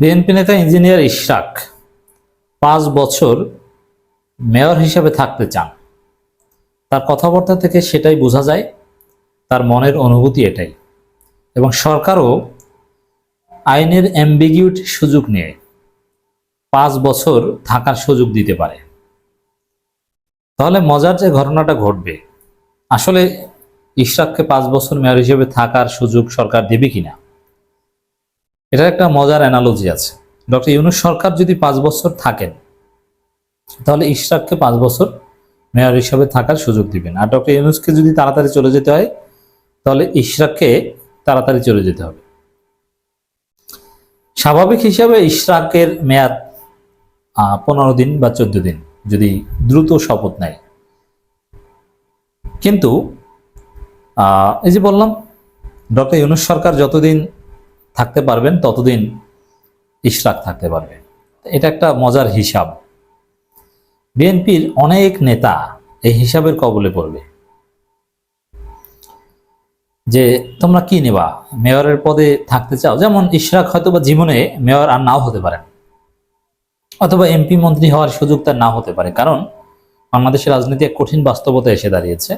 BNP নেতা engineer Ishraq পাঁচ বছর মেয়র হিসেবে থাকতে চান। তার কথাবার্তা থেকে সেটাই বোঝা যায়, তার মনের অনুভূতি এটাই। এবং সরকারও আইনের অ্যাম্বিগিউটি সুযোগ নিয়ে পাঁচ বছর থাকার সুযোগ দিতে পারে। তাহলে মজার যে ঘটনাটা ঘটবে, আসলে ইশরাককে পাঁচ বছর মেয়র হিসেবে থাকার সুযোগ সরকার দেবে কিনা? এটার একটা মজার অ্যানালজি আছে। ডক্টর ইউনুস সরকার যদি পাঁচ বছর থাকেন, তাহলে ইশরাককে পাঁচ বছর মেয়র হিসাবে থাকার সুযোগ দিবেন। আর ডক্টর ইউনুসকে যদি তাড়াতাড়ি চলে যেতে হয়, তাহলে ইশরাককে তাড়াতাড়ি চলে যেতে হবে। স্বাভাবিক হিসাবে ইশরাকের মেয়াদ পনেরো দিন বা চোদ্দ দিন, যদি দ্রুত শপথ নেয়। কিন্তু এই যে বললাম ডক্টর ইউনুস সরকার যতদিন থাকতে পারবেন, ততদিন ইশরাক থাকতে পারবে। এটা একটা মজার হিসাব। বিএনপির অনেক নেতা এই হিসাবের কবলে পড়বে। যে তোমরা কি নেবা? মেয়রের পদে থাকতে চাও? যেমন ইশরাক হয়তো বা জীবনে মেয়র আর নাও হতে পারেন। অথবা এমপি মন্ত্রী হওয়ার সুযোগ তার নাও হতে পারে। কারণ বাংলাদেশের রাজনীতি এক কঠিন বাস্তবতা এসে দাঁড়িয়েছে।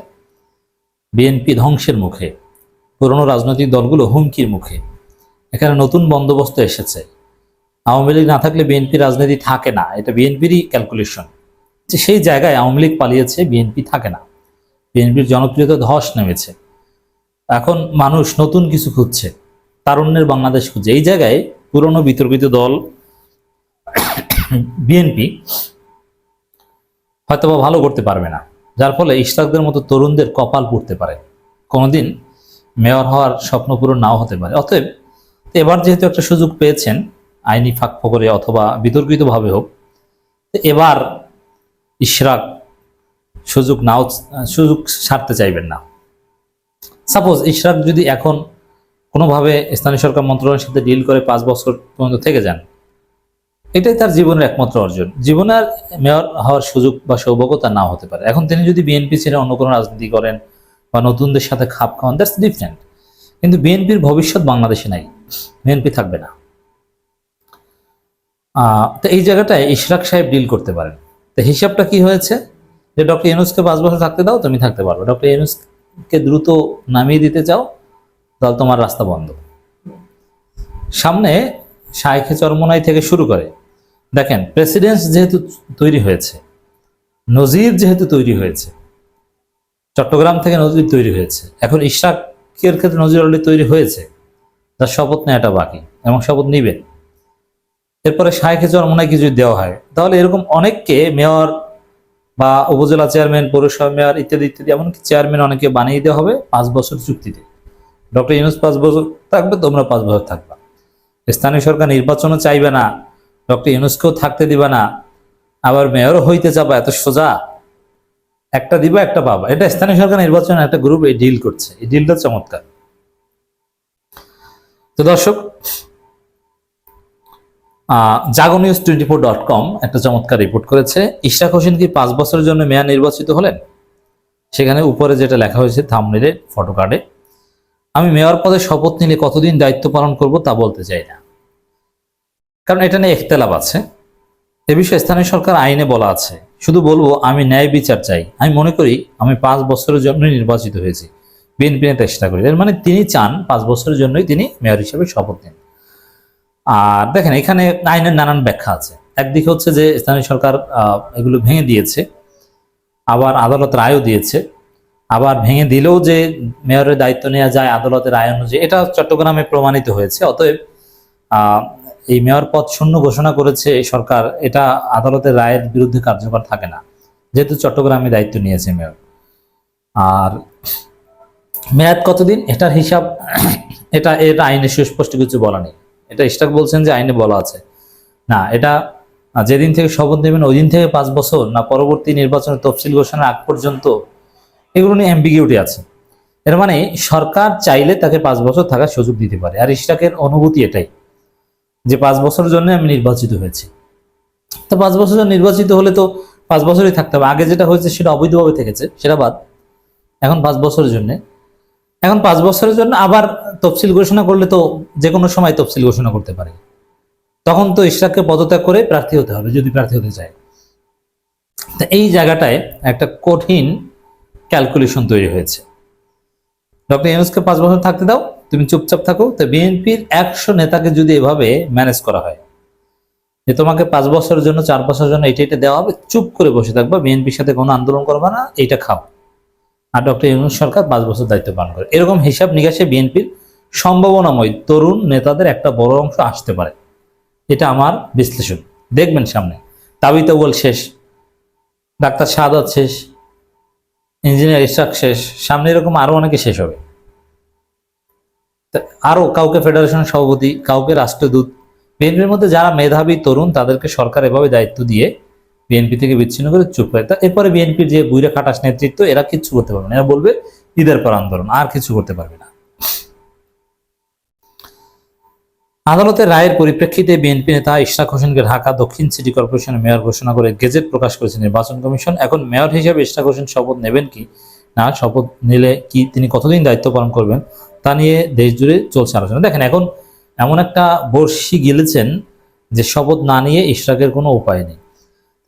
বিএনপি ধ্বংসের মুখে, পুরনো রাজনৈতিক দলগুলো হুমকির মুখে। এখানে নতুন বন্দোবস্ত এসেছে। আওয়ামী লীগ না থাকলে বিএনপি রাজনীতি থাকে না, এটা বিএনপিরই ক্যালকুলেশন যে সেই জায়গায় আওয়ামী লীগ পালিয়েছে, বিএনপি থাকে না। বিএনপির জনপ্রিয়তা ধস নেমেছে। এখন মানুষ নতুন কিছু খুঁজছে। তারুণ্যের বাংলাদেশ খুঁজছে। এই জায়গায় পুরনো বিতর্কিত দল, বিএনপি হয়তোবা ভালো করতে পারবে না। যার ফলে ইশরাকদের মতো তরুণদের কপাল পড়তে পারে। কোনোদিন মেয়র হওয়ার স্বপ্ন পূরণ নাও হতে পারে। অতএব এবার যেহেতু একটা সুযোগ পেয়েছেন, আইনি ফাঁক ফকরে অথবা বিতর্কিতভাবে হোক এবার ইশরাক সুযোগ নাও, সুযোগ সারতে চাইবেন না। সাপোজ ইশরাক যদি এখন কোনোভাবে স্থানীয় সরকার মন্ত্রণালয়ের সাথে ডিল করে পাঁচ বছর পর্যন্ত থেকে যান, এটাই তার জীবনের একমাত্র অর্জন। জীবনে আর মেয়র হওয়ার সুযোগ বা সৌভাগ্য তার নাও হতে পারে। এখন তিনি যদি বিএনপি ছেড়ে অন্য কোনো রাজনীতি করেন বা নতুনদের সাথে খাপ খাওয়ান দ্যাটস ডিফারেন্ট কিন্তু বিএনপির ভবিষ্যৎ বাংলাদেশে নাই। বিএনপি থাকবে না। তো এই জায়গাটায় ইশরাক সাহেব ডিল করতে পারেন। তো হিসাবটা কি হয়েছে? যে ডক্টর ইউনুসকে পাঁচ বছর থাকতে দাও, তুমি থাকতে পারবে। ডক্টর ইউনুসকে দ্রুত নামিয়ে দিতে চাও, তাহলে তোমার রাস্তা বন্ধ। সামনে শাইখে চরমনাই থেকে শুরু করে। দেখেন প্রেসিডেন্ট যেহেতু তৈরি হয়েছে, নজির যেহেতু তৈরি হয়েছে, চট্টগ্রাম থেকে নজির তৈরি হয়েছে। এখন ইশরাকের ক্ষেত্রে নজির অলরেডি তৈরি হয়েছে। তার শপথ নেওয়াটা বাকি এবং শপথ নিবেন। এরপরে শাহেখে চরমনায় কিছু দেওয়া হয়, তাহলে এরকম অনেককে মেয়র বা উপজেলা চেয়ারম্যান, পৌরসভা মেয়র ইত্যাদি ইত্যাদি, এমনকি চেয়ারম্যান অনেকে বানিয়ে দেওয়া হবে পাঁচ বছর চুক্তিতে। ডক্টর ইউনুস পাঁচ বছর থাকবে, তোমরা পাঁচ বছর থাকবা। স্থানীয় সরকার নির্বাচনও চাইবে না, ডক্টর ইউনুসকেও থাকতে দিবে না, আবার মেয়রও হইতে চাবা, এত সোজা। একটা দিবা, একটা পাবা। এটা স্থানীয় সরকার নির্বাচনে একটা গ্রুপ এই ডিল করছে। এই ডিলটা চমৎকার। তো দর্শক আহ, Jago News twenty four dot com একটা চমৎকার রিপোর্ট করেছে। ইশরাক হোসেন কি পাঁচ বছরের জন্য মেয়র নির্বাচিত হলেন? সেখানে উপরে যেটা লেখা হয়েছে থামনেলে ফটো কার্ডে আমি মেয়র পদে শপথ নিলে কতদিন দায়িত্ব পালন করব তা বলতে চাই না। কারণ এটা নিয়ে একতেলাপ আছে। এ বিষয়ে স্থানীয় সরকার আইনে বলা আছে। শুধু বলব আমি ন্যায় বিচার চাই। আমি মনে করি আমি পাঁচ বছরের জন্য নির্বাচিত হয়েছি। বিএনপি নেতা চেষ্টা করি। এর মানে তিনি চান পাঁচ বছরের জন্যই তিনি মেয়র হিসেবে শপথ নেন। আর দেখেন, এখানে আইনের নানান ব্যাখ্যা আছে। একদিকে হচ্ছে যে স্থানীয় সরকার এগুলো ভেঙে দিয়েছে, আবার আদালত রায়ও দিয়েছে। আবার ভেঙে দিলেও যে মেয়রের দায়িত্ব নেওয়া যায় আদালতের রায় অনুযায়ী, এটা চট্টগ্রামে প্রমাণিত হয়েছে। অতএব এই মেয়র পদ শূন্য ঘোষণা করেছে সরকার, এটা আদালতের রায়ের বিরুদ্ধে কার্যকর থাকে না। যেহেতু চট্টগ্রামে দায়িত্ব নিয়েছে মেয়র। আর মেয়াদ কতদিন? এটার হিসাব, এটা এটা আইনে সুস্পষ্ট কিছু বলা নেই। এটা স্টাক বলছেন যে আইনে বলা আছে। না, এটা যেদিন থেকে শপথ নেবেন ওই দিন থেকে পাঁচ বছর, না পরবর্তী নির্বাচনের তফসিল ঘোষণার আগ পর্যন্ত, এগুলো নিয়ে অ্যাম্বিগিউটি আছে। এর মানে সরকার চাইলে তাকে পাঁচ বছর থাকার সুযোগ দিতে পারে। আর ইশরাকের অনুভূতি এটাই, যে পাঁচ বছরের জন্য আমি নির্বাচিত হয়েছি। তো পাঁচ বছর নির্বাচিত হলে তো পাঁচ বছরই থাকতে হবে। আগে যেটা হয়েছে সেটা অবৈধভাবে থেকেছে, সেটা বাদ। এখন পাঁচ বছরের জন্য এখন পাঁচ বছরের জন্য আবার তফসিল ঘোষণা করলে তো যে কোনো সময় তফসিল ঘোষণা করতে পারে। তখন তো ইশরাককে পদত্যাগ করে প্রার্থী হতে হবে, যদি প্রার্থী হতে চায়। তা এই জায়গাটায় একটা কঠিন ক্যালকুলেশন তৈরি হয়েছে। ডক্টর ইউনুসকে পাঁচ বছর থাকতে দাও, তুমি চুপচাপ থাকো। তো বিএনপির একশো নেতাকে যদি এভাবে ম্যানেজ করা হয়, যে তোমাকে পাঁচ বছরের জন্য, চার বছরের জন্য এটা এটা দেওয়া হবে, চুপ করে বসে থাকবা, বিএনপির সাথে কোনো আন্দোলন করবা না, এইটা খাও। আর ডক্টর ইউনুস সরকার পাঁচ বছর দায়িত্ব পালন করে। এরকম হিসাব নিকাশে বিএনপির সম্ভাবনাময় তরুণ নেতাদের একটা বড় অংশ আসতে পারে। এটা আমার বিশ্লেষণ। দেখবেন সামনে। তাবিতা বল শেষ, ডাক্তার সাদাত শেষ, ইঞ্জিনিয়ার ইশাক শেষ, সামনে এরকম আরও অনেকে শেষ হবে। তা আরও কাউকে ফেডারেশনের সভাপতি, কাউকে রাষ্ট্রদূত, বিএনপির মধ্যে যারা মেধাবী তরুণ তাদেরকে সরকার এভাবে দায়িত্ব দিয়ে বিএনপি থেকে বিচ্ছিন্ন করে চুপ করে। তা এরপরে বিএনপির যে বুইরা খাটাস নেতৃত্ব, এরা কিচ্ছু করতে পারবে না। এরা বলবে, ঈদের পর আন্দোলন, আর কিছু করতে পারবে না। আদালতের রায়ের পরিপ্রেক্ষিতে বিএনপি নেতা ইশরাক হোসেনকে ঢাকা দক্ষিণ সিটি কর্পোরেশনের মেয়র ঘোষণা করে গেজেট প্রকাশ করেছে নির্বাচন কমিশন। এখন মেয়র হিসেবে ইশরাক হোসেন শপথ নেবেন কি? না, শপথ নিলে কি তিনি কতদিন দায়িত্ব পালন করবেন? তা নিয়ে দেশ জুড়ে চলছে আলোচনা। দেখেন, এখন এমন একটা বর্ষি গেলেছেন যে শপথ না নিয়ে ইশরাকের কোনো উপায় নেই।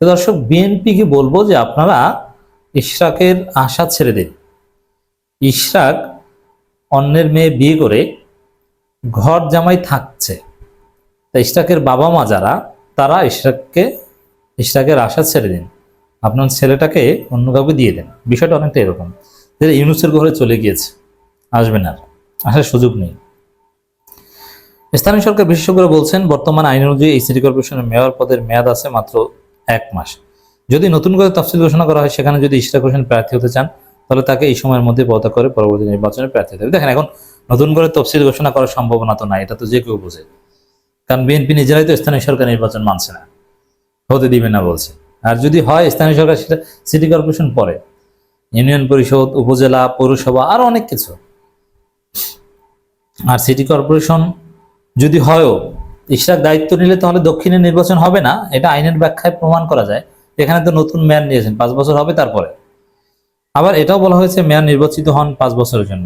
দর্শক, বিএনপিকে বলব যে আপনারা ইশরাকের আশা ছেড়ে দিন। ইশরাক অন্যের মেয়ে বিয়ে করে ঘর জামাই থাকছে। তা ইশরাকের বাবা মা যারা, তারা ইশরাককে, ইশরাকের আশা ছেড়ে দিন। আপনার ছেলেটাকে অন্য কাউকে দিয়ে দেন। বিষয়টা অনেকটা এরকম। যে ইউনুসের ঘরে চলে গিয়েছে। আসবেন আর। আসার সুযোগ নেই। স্থানীয় সরকার বিশেষজ্ঞরা বলছেন, বর্তমান আইন অনুযায়ী এই সিটি কর্পোরেশনের মেয়র পদের মেয়াদ আছে মাত্র এক মাস। যদি নতুন করে তফসিল ঘোষণা করা হয়, সেখানে যদি ইশরাক হোসেন প্রার্থী হতে চান, তাহলে তাকে এই সময়ের মধ্যে পদত্যাগ করে পরবর্তী নির্বাচনে প্রার্থী হতে হবে। দেখেন, এখন নতুন করে তফসিল ঘোষণা করার সম্ভাবনা তো নাই, এটা তো যে কেউ বোঝে। কারণ বিএনপি নিজেরাই তো স্থানীয় সরকার নির্বাচন মানছে না, হতে দিবে না বলছে। আর যদি হয়, স্থানীয় সরকার সেটা সিটি কর্পোরেশন পরে। ইউনিয়ন পরিষদ, উপজেলা, পৌরসভা, আরও অনেক কিছু। আর সিটি কর্পোরেশন যদি হয়ও ইশরাক দায়িত্ব নিলে তাহলে দক্ষিণের নির্বাচন হবে না, এটা আইনের ব্যাখ্যায় প্রমাণ করা যায়। এখানে তো নতুন মেয়র নিয়েছেন, পাঁচ বছর হবে তারপরে। আবার এটাও বলা হয়েছে মেয়র নির্বাচিত হন পাঁচ বছরের জন্য।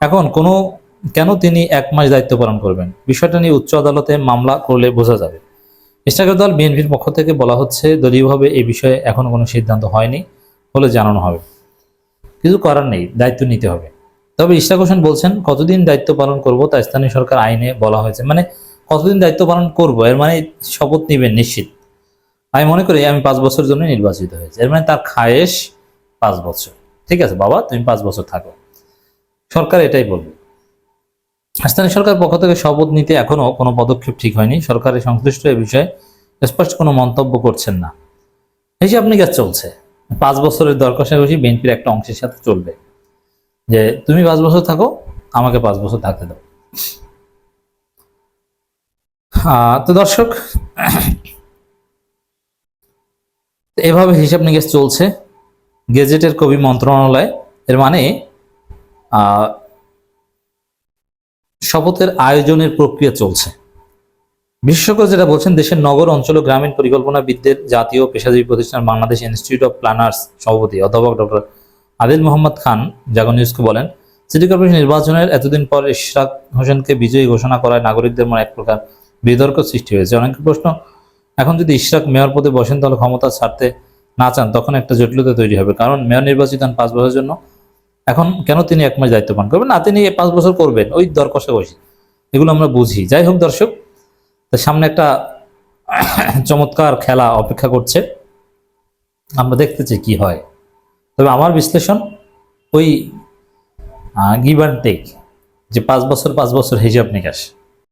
এখন কোনো, কেন তিনি এক মাস দায়িত্ব পালন করবেন? বিষয়টা নিয়ে উচ্চ আদালতে মামলা করলে বোঝা যাবে। ইস্টাকের দল বিএনপির পক্ষ থেকে বলা হচ্ছে, দলীয়ভাবে এই বিষয়ে এখনও কোনো সিদ্ধান্ত হয়নি বলে জানানো হবে। কিছু করার নেই, দায়িত্ব নিতে হবে। তবে ইশরাক হোসেন বলছেন, কতদিন দায়িত্ব পালন করব তা স্থানীয় সরকার আইনে বলা হয়েছে। মানে কতদিন দায়িত্ব পালন করব? এর মানে শপথ নিবেন নিশ্চিত। আমি মনে করি আমি পাঁচ বছরের জন্য নির্বাচিত হয়েছে। এর মানে তার খায়েশ পাঁচ বছর। ঠিক আছে, বাবা, তুমি পাঁচ বছর থাকো। সরকার এটাই বলবে। স্থানীয় সরকার পক্ষ থেকে শপথ নিতে এখনও কোনো পদক্ষেপ ঠিক হয়নি। সরকারের সংশ্লিষ্ট এ বিষয়ে স্পষ্ট কোনো মন্তব্য করছেন না। হিসাব নিকাশ চলছে, পাঁচ বছরের দর কষাকষি বিএনপির একটা অংশের সাথে চলবে। যে তুমি পাঁচ বছর থাকো, আমাকে পাঁচ বছর থাকতে দাও। তো দর্শক, এভাবে হিসাব নিকাশ চলছে গেজেটের কবি মন্ত্রণালয়। এর মানে শপথের আয়োজনের প্রক্রিয়া চলছে। বিশেষজ্ঞ যেটা বলছেন, দেশের নগর অঞ্চল ও গ্রামীণ পরিকল্পনাবিদদের জাতীয় পেশাজীবী প্রতিষ্ঠান বাংলাদেশ ইনস্টিটিউট অফ প্ল্যানার্স সভাপতি অধ্যাপক ডক্টর আদিল মোহাম্মদ খান জাগো নিউজকে বলেন, সিটি কর্পোরেশন নির্বাচনের এতদিন পর ইশরাক হোসেনকে বিজয়ী ঘোষণা করায় নাগরিকদের মনে এক প্রকার বিতর্ক সৃষ্টি হয়েছে। অনেক প্রশ্ন, এখন যদি ইশরাক মেয়র পদে বসেন, তাহলে ক্ষমতা ছাড়তে না চান, তখন একটা জটিলতা তৈরি হবে। কারণ মেয়র নির্বাচিত হন পাঁচ বছরের জন্য। এখন কেন তিনি এক মাস দায়িত্ব পালন করবেন না, তিনি পাঁচ বছর করবেন, ওই দর কষাকষি এগুলো আমরা বুঝি। যাই হোক দর্শক সামনে একটা চমৎকার খেলা অপেক্ষা করছে। আমরা দেখতেছি কি হয়। তবে আমার বিশ্লেষণ, ওই গিভ অ্যান্ড টেক যে পাঁচ বছর পাঁচ বছর হিসাব নিকাশ।